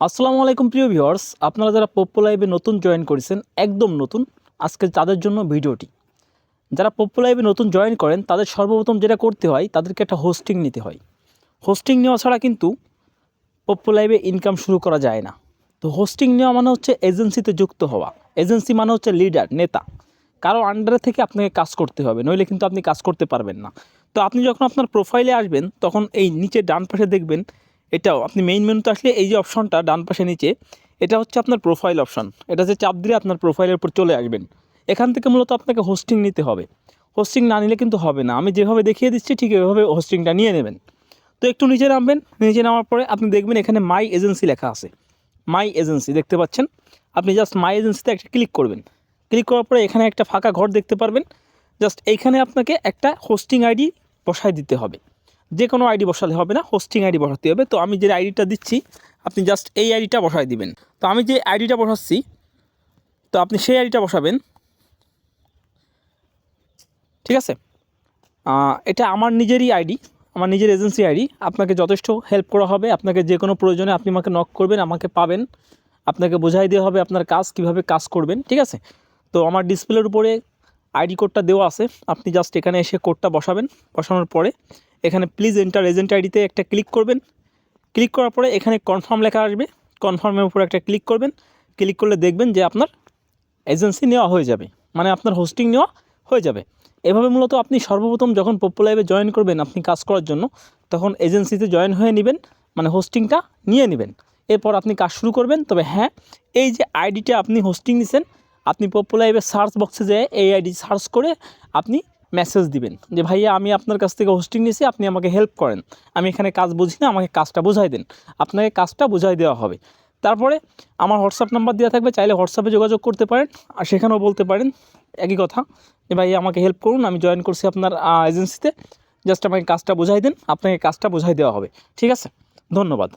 আসসালামু আলাইকুম প্রিয় ভিউয়ার্স, আপনারা যারা পপ্পো লাইভে নতুন জয়েন করেছেন, একদম নতুন, আজকে তাদের জন্য ভিডিওটি। যারা পপ্পো লাইভে নতুন জয়েন করেন, তাদের সর্বপ্রথম যেটা করতে হয়, তাদেরকে একটা হোস্টিং নিতে হয়। হোস্টিং নেওয়া ছাড়া কিন্তু পপ্পো লাইভে ইনকাম শুরু করা যায় না। তো হোস্টিং নেওয়া মানে হচ্ছে এজেন্সিতে যুক্ত হওয়া। এজেন্সি মানে হচ্ছে লিডার নেতা। কারও আন্ডারে থেকে আপনাকে কাজ করতে হবে, নইলে কিন্তু আপনি কাজ করতে পারবেন না। তো আপনি যখন আপনার প্রোফাইলে আসবেন, তখন এই নিচে ডান পাশে দেখবেন এটাও, আপনি মেইন মেনুতে আসলে এই যে অপশনটা ডান পাশে নিচে, এটা হচ্ছে আপনার প্রোফাইল অপশন এটা যে চাপ দিলে আপনার প্রোফাইলের উপর চলে আসবেন। এখান থেকে মূলত আপনাকে হোস্টিং নিতে হবে। হোস্টিং না নিলে কিন্তু হবে না। আমি যেভাবে দেখিয়ে দিচ্ছি, ঠিক এভাবে হোস্টিংটা নিয়ে নেবেন। তো একটু নিচে নামবেন। নিচে নামার পরে আপনি দেখবেন এখানে মাই এজেন্সি লেখা আছে। মাই এজেন্সি দেখতে পাচ্ছেন? আপনি জাস্ট মাই এজেন্সিতে একটা ক্লিক করবেন। ক্লিক করার পরে এখানে একটা ফাঁকা ঘর দেখতে পারবেন। জাস্ট এইখানে আপনাকে একটা হোস্টিং আইডি বসায় দিতে হবে। যে কোনো আইডি বসালে হবে না হোস্টিং আইডি বসাতে হবে। তো আমি যে আইডিটা দিচ্ছি, আপনি জাস্ট এই আইডিটা বসায় দিবেন। তো আমি যে আইডিটা বসাচ্ছি, তো আপনি সেই আইডিটা বসাবেন। ঠিক আছে? এটা আমার নিজেরই আইডি আমার নিজের এজেন্সি আইডি আপনাকে যথেষ্ট হেল্প করা হবে। আপনাকে যে কোনো প্রয়োজনে আপনি আমাকে নক করবেন, আমাকে পাবেন। আপনাকে বোঝাই দেওয়া হবে আপনার কাজ, কীভাবে কাজ করবেন। ঠিক আছে? তো আমার ডিসপ্লের উপরে আইডি কোডটা দেওয়া আছে। আপনি জাস্ট এখানে এসে কোডটা বসাবেন। বসানোর পরে এখানে প্লিজ এন্টার এজেন্ট আইডিতে একটা ক্লিক করবেন। ক্লিক করার পরে এখানে কনফার্ম লেখা আসবে। কনফার্মের উপরে একটা ক্লিক করবেন। ক্লিক করলে দেখবেন যে আপনার এজেন্সি নেওয়া হয়ে যাবে। মানে আপনার হোস্টিং নেওয়া হয়ে যাবে। এভাবে মূলত আপনি সর্বপ্রথম যখন পপ্পো লাইভে জয়েন করবেন, আপনি কাজ করার জন্য, তখন এজেন্সিতে জয়েন হয়ে নেবেন মানে হোস্টিংটা নিয়ে নেবেন। এরপর আপনি কাজ শুরু করবেন। তবে হ্যাঁ এই যে আইডিটা আপনি হোস্টিং নিছেন আপনি পপ্পো লাইভের সার্চ বক্সে যেয়ে এই আইডি সার্চ করে আপনি মেসেজ দিবেন যে, ভাইয়া, আমি আপনার কাছ থেকে হোস্টিং নিয়েছি, আপনি আমাকে হেল্প করেন। আমি এখানে কাজ বুঝি না আমাকে কাজটা বোঝাই দেন। আপনাকে কাজটা বোঝাই দেওয়া হবে। তারপরে আমার হোয়াটসঅ্যাপ নাম্বার দেওয়া থাকবে, চাইলে হোয়াটসঅ্যাপে যোগাযোগ করতে পারেন। আর সেখানেও বলতে পারেন একই কথা যে ভাই আমাকে হেল্প করুন, আমি জয়েন করছি আপনার এজেন্সিতে জাস্ট আমাকে কাজটা বোঝাই দেন, আপনাকে কাজটা বোঝাই দেওয়া হবে। ঠিক আছে? ধন্যবাদ।